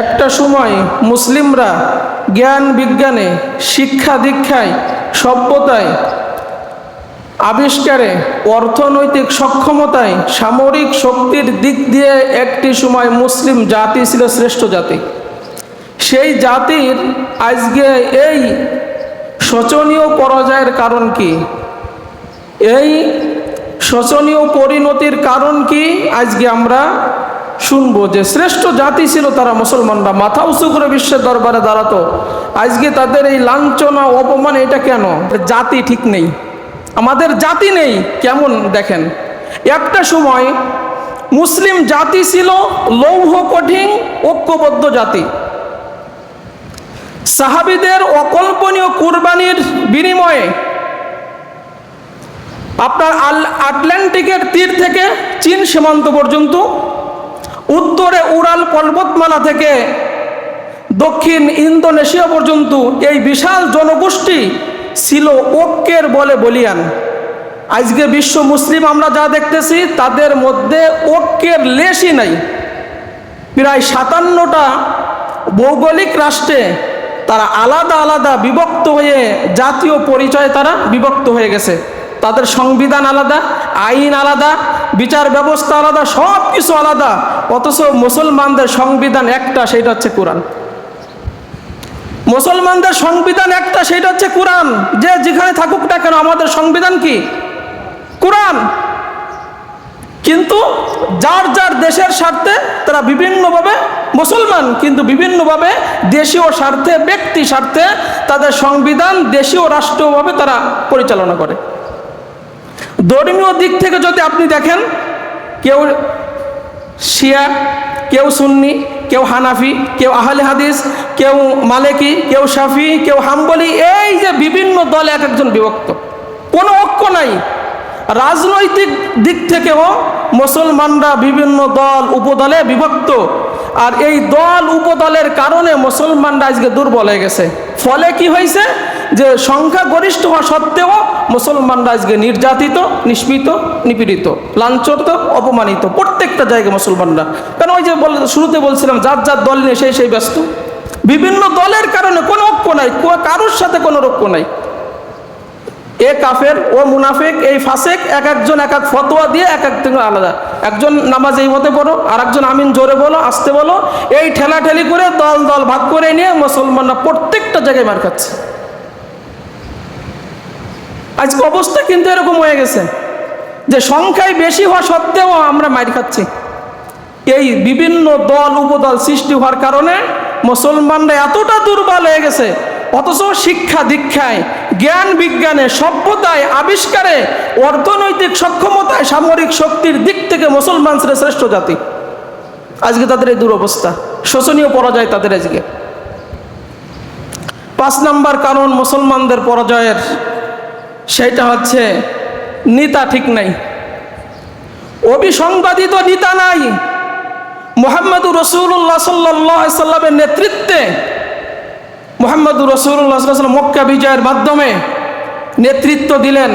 একটা সময় মুসলিমরা জ্ঞান বিজ্ঞানে, শিক্ষা দীক্ষায়, সভ্যতায় আবিষ্কারে অর্থনৈতিক সক্ষমতায় সামরিক শক্তির দিক দিয়ে একটি সময় মুসলিম জাতি ছিল শ্রেষ্ঠ জাতি। সেই জাতির আজকে এই শোচনীয় পরাজয়ের কারণ কি? এই শোচনীয় পরিণতির কারণ কি? আজকে আমরা শুনব যে শ্রেষ্ঠ জাতি ছিল তারা মুসলমানরা। মাথা উঁচু করে বিশ্বের দরবারে দাঁড়াতো। আজকে তাদের এই লাঞ্ছনা, অপমান, এটা কেন? জাতি ঠিক নেই। আমাদের জাতি নেই, কেমন দেখেন? একটা সময় মুসলিম জাতি ছিল লৌহ কঠিন, ঐক্যবদ্ধ জাতি। সাহাবিদের অকল্পনীয় কুরবানির বিনিময়ে আপনার আল আটলান্টিকের তীর থেকে চীন সীমান্ত পর্যন্ত উত্তরে উড়াল পর্বতমালা থেকে দক্ষিণ ইন্দোনেশিয়া পর্যন্ত এই বিশাল জনগোষ্ঠী ছিল ঐক্যের বলে বলিয়ান। আজকে বিশ্ব মুসলিম আমরা যা দেখতেছি, তাদের মধ্যে ঐক্যের লেশই নাই। প্রায় সাতান্নটা ভৌগোলিক রাষ্ট্রে তারা আলাদা আলাদা বিভক্ত হয়ে জাতীয় পরিচয়ে তারা বিভক্ত হয়ে গেছে। তাদের সংবিধান আলাদা, আইন আলাদা, বিচার ব্যবস্থা আলাদা সব কিছু আলাদা। অথচ মুসলমানদের সংবিধান একটা, সেটা হচ্ছে কোরআন। মুসলমানদের সংবিধান একটা, সেটা হচ্ছে কোরআন। যে যেখানে থাকুক না কেন, আমাদের সংবিধান কি? কোরআন। কিন্তু যার যার দেশের স্বার্থে তারা বিভিন্নভাবে মুসলমান, কিন্তু বিভিন্নভাবে দেশীয় স্বার্থে, ব্যক্তি স্বার্থে তাদের সংবিধান দেশীয় রাষ্ট্রীয়ভাবে তারা পরিচালনা করে। ধর্মীয় দিক থেকে যদি আপনি দেখেন, কেউ শিয়া, কেউ সুন্নি, কেউ হানাফি, কেউ আহলে হাদিস, কেউ মালেকি, কেউ শাফি, কেউ হাম্বলি, এই যে বিভিন্ন দলে এক একজন বিভক্ত। কোনো ঐক্য নাই। রাজনৈতিক দিক থেকেও মুসলমানরা বিভিন্ন দল, উপদলে বিভক্ত। আর এই দল, উপদলের কারণে মুসলমানরা আজকে দুর্বল হয়ে গেছে। ফলে কি হয়েছে? যে সংখ্যা গরিষ্ঠ হওয়া সত্ত্বেও মুসলমানরা আজকে নির্যাতিত নিষ্পিত নিপীড়িত, লাঞ্ছিত, অপমানিত প্রত্যেকটা জায়গায় মুসলমানরা। কারণ ওই যে শুরুতে বলছিলাম, যার যার দল নিয়ে সেই সেই ব্যস্ত। বিভিন্ন দলের কারণে কোনো ঐক্য নাই কারোর সাথে কোনো ঐক্য নাই। এ কাফের, ও মুনাফেক, এই ফাসেক, এক একজন এক এক ফতোয়া দিয়ে এক একজন আলাদা। একজন নামাজ এই মতে পড়ো আর একজন আমিন জোরে বলো, আসতে বলো, এই ঠেলাঠেলি করে দল দল ভাগ করে নিয়ে মুসলমানরা প্রত্যেকটা জায়গায় মার খাচ্ছে। আজকে অবস্থা কিন্তু এরকম হয়ে গেছে যে সংখ্যায় বেশি হওয়া সত্ত্বেও আমরা মার খাচ্ছি। এই বিভিন্ন দল, উপদল সৃষ্টি হওয়ার কারণে মুসলমানরা এতটা দুর্বল হয়ে গেছে। অথচ শিক্ষা দীক্ষায়, জ্ঞান বিজ্ঞানে, সভ্যতায়, আবিষ্কারে, অর্থনৈতিক সক্ষমতায়, সামরিক শক্তির দিক থেকে মুসলমান শ্রেষ্ঠ জাতি। আজকে তাদের এই দুরবস্থা শোচনীয় পরাজয় তাদের আজকে। পাঁচ নাম্বার কারণ মুসলমানদের পরাজয়ের সেটা হচ্ছে নেতা ঠিক নাই। অবিসংবাদিত নেতা নাই। মোহাম্মদুর রসুল্লাহ সাল্লাহ সাল্লামের নেতৃত্বে মোহাম্মদুর রসুল্লাহ মক্কা বিজয়ের মাধ্যমে নেতৃত্ব দিলেন।